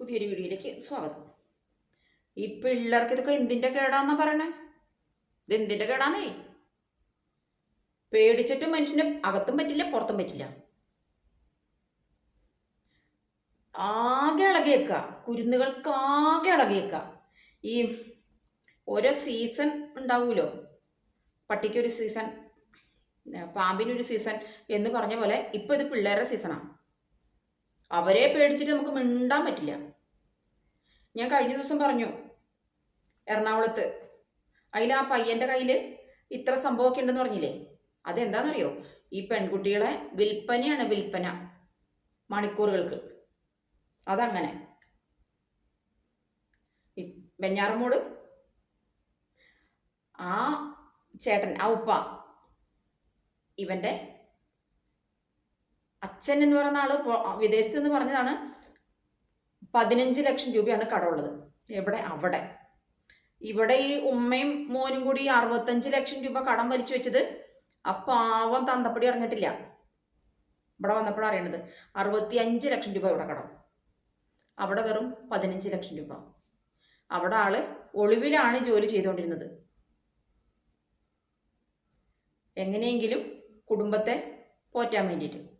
പുതിയൊരു വീഡിയോയിലേക്ക് സ്വാഗതം. ഈ പിള്ളേർക്ക് ഇതൊക്കെ എന്തിന്റെ കേടാന്നാ പറയണേ? ഇത് എന്തിന്റെ കേടാന്നേ? പേടിച്ചിട്ട് മനുഷ്യന് അകത്തും പറ്റില്ല പുറത്തും പറ്റില്ല. ആകെ ഇളകിയേക്ക കുരുന്നുകൾക്ക് ആകെ ഇളകിയേക്ക. ഈ ഓരോ സീസൺ ഉണ്ടാവൂലോ? പട്ടിക്കൊരു സീസൺ പാമ്പിനൊരു സീസൺ എന്ന് പറഞ്ഞ പോലെ ഇപ്പൊ ഇത് പിള്ളേരുടെ സീസണാണ് അവരെ പേടിച്ചിട്ട് നമുക്ക് മിണ്ടാൻ പറ്റില്ല. ഞാൻ കഴിഞ്ഞ ദിവസം പറഞ്ഞു എറണാകുളത്ത് അതിൽ ആ പയ്യന്റെ കയ്യിൽ ഇത്ര സംഭവമൊക്കെ ഉണ്ടെന്ന് പറഞ്ഞില്ലേ? അതെന്താണെന്നറിയോ ഈ പെൺകുട്ടികളെ വിൽപ്പനയാണ് വിൽപ്പന മണിക്കൂറുകൾക്ക്. അതങ്ങനെ. ഈ വെഞ്ഞാറമ്മൂട് ആ ചേട്ടൻ ആ ഉപ്പ ഇവന്റെ അച്ഛൻ എന്ന് പറയുന്ന ആൾ വിദേശത്ത് നിന്ന് പറഞ്ഞതാണ് പതിനഞ്ച് ലക്ഷം രൂപയാണ് കടമുള്ളത്. എവിടെ? അവിടെ. ഇവിടെ ഈ ഉമ്മയും മോനും കൂടി അറുപത്തഞ്ച് ലക്ഷം രൂപ കടം വലിച്ചു വെച്ചത് ആ പാവം തന്തപ്പടി അറിഞ്ഞിട്ടില്ല ഇവിടെ വന്നപ്പോഴാണ് അറിയണത്. അറുപത്തി അഞ്ച് ലക്ഷം രൂപ ഇവിടെ കടം. അവിടെ വെറും പതിനഞ്ച് ലക്ഷം രൂപ. അവിടെ ആൾ ഒളിവിലാണ് ജോലി ചെയ്തുകൊണ്ടിരുന്നത് എങ്ങനെയെങ്കിലും കുടുംബത്തെ പോറ്റാൻ വേണ്ടിയിട്ട്.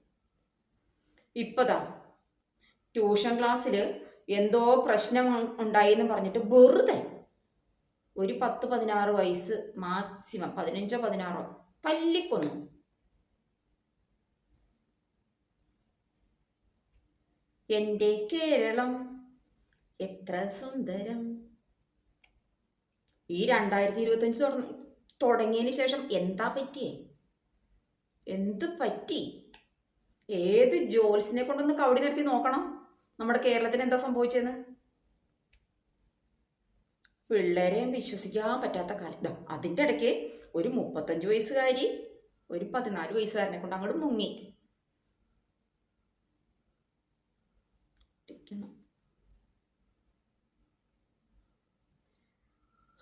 ഇപ്പതാ. ട്യൂഷൻ ക്ലാസ്സിൽ എന്തോ പ്രശ്നം ഉണ്ടായി എന്ന് പറഞ്ഞിട്ട് വെറുതെ ഒരു പത്ത് പതിനാറ് വയസ്സ് മാക്സിമം പതിനഞ്ചോ പതിനാറോ തല്ലിക്കൊന്നു. എന്റെ കേരളം എത്ര സുന്ദരം. ഈ രണ്ടായിരത്തി ഇരുപത്തഞ്ച് തുടങ്ങിയതിന് ശേഷം എന്താ പറ്റിയേ? എന്ത് പറ്റി? ഏത് ജോൽസിനെ കൊണ്ടൊന്ന് കവടി നിർത്തി നോക്കണം? നമ്മുടെ കേരളത്തിന് എന്താ സംഭവിച്ചതെന്ന് പിള്ളേരെയും വിശ്വസിക്കാൻ പറ്റാത്ത കാലം. അതിന്റെ ഇടയ്ക്ക് ഒരു മുപ്പത്തഞ്ച് വയസ്സുകാരി ഒരു പതിനാല് വയസ്സുകാരനെ കൊണ്ട് അങ്ങോട്ട് മുങ്ങി.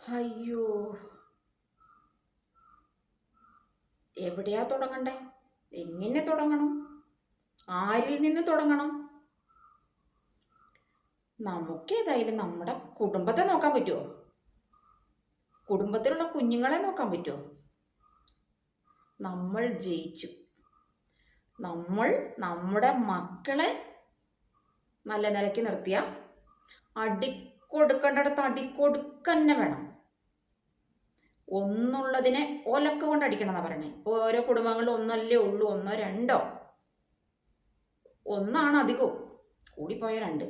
അയ്യോ. എവിടെയാ തുടങ്ങണ്ടേ? എങ്ങനെ തുടങ്ങണം? ആരിൽ നിന്ന് തുടങ്ങണം? നമുക്ക് ഏതായാലും നമ്മുടെ കുടുംബത്തെ നോക്കാൻ പറ്റുമോ കുടുംബത്തിലുള്ള കുഞ്ഞുങ്ങളെ നോക്കാൻ പറ്റുമോ നമ്മൾ ജയിച്ചു. നമ്മൾ നമ്മുടെ മക്കളെ നല്ല നിലയ്ക്ക് നിർത്തിയ അടിക്കൊടുക്കേണ്ടടത്ത് അടിക്കൊടുക്കന്നെ വേണം. ഒന്നുള്ളതിനെ ഒലക്ക കൊണ്ട് അടിക്കണം എന്നാ പറയണേ. ഇപ്പോൾ ഓരോ കുടുംബങ്ങളിൽ ഒന്നല്ലേ ഉള്ളൂ ഒന്നോ രണ്ടോ? ഒന്നാണ് അധികവും കൂടിപ്പോയ രണ്ട്.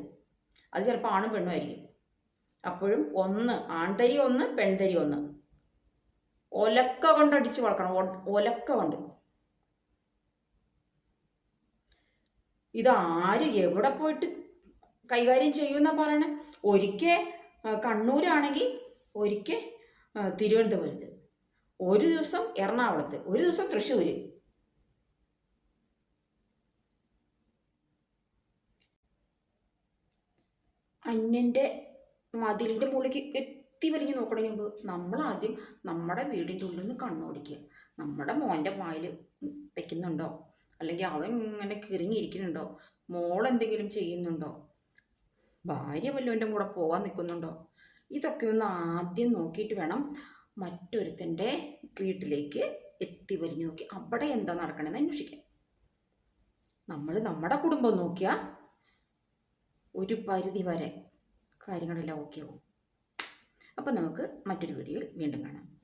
അത് ചിലപ്പോൾ ആണും പെണ്ണും ആയിരിക്കും. അപ്പോഴും ഒന്ന് ആൺതരി ഒന്ന് പെൺതരി ഒന്ന്. ഒലക്ക കൊണ്ട് അടിച്ച് വളർക്കണം ഒലക്ക കൊണ്ട്. ഇത് ആര് എവിടെ പോയിട്ട് കൈകാര്യം ചെയ്യുമെന്നാ പറയണേ? ഒരിക്കൽ കണ്ണൂരാണെങ്കിൽ ഒരിക്കൽ തിരുവനന്തപുരത്ത്. ഒരു ദിവസം എറണാകുളത്ത്. ഒരു ദിവസം തൃശ്ശൂർ അന്യന്റെ മതിലിന്റെ മുകളിലേക്ക് എത്തി വലിഞ്ഞ് നോക്കണതിന് മുമ്പ് നമ്മൾ ആദ്യം നമ്മുടെ വീടിന്റെ ഉള്ളിൽ നിന്ന് കണ്ണോടിക്കുക. നമ്മുടെ മോന്റെ വായിൽ വെക്കുന്നുണ്ടോ? അല്ലെങ്കിൽ അവൻ ഇങ്ങനെ കിറങ്ങിയിരിക്കുന്നുണ്ടോ? മോൾ എന്തെങ്കിലും ചെയ്യുന്നുണ്ടോ? ഭാര്യ വല്ലവന്റെ കൂടെ പോകാൻ നിൽക്കുന്നുണ്ടോ? ഇതൊക്കെ ഒന്ന് ആദ്യം നോക്കിയിട്ട് വേണം മറ്റൊരുത്തന്റെ വീട്ടിലേക്ക് എത്തി വലിഞ്ഞ് നോക്കി. അവിടെ എന്താ നടക്കണമെന്ന് അന്വേഷിക്കാം നമ്മൾ നമ്മുടെ കുടുംബം നോക്കിയാൽ ഒരു പരിധി വരെ കാര്യങ്ങളെല്ലാം ഓക്കെ ആവും. അപ്പം നമുക്ക് മറ്റൊരു വീഡിയോയിൽ വീണ്ടും കാണാം.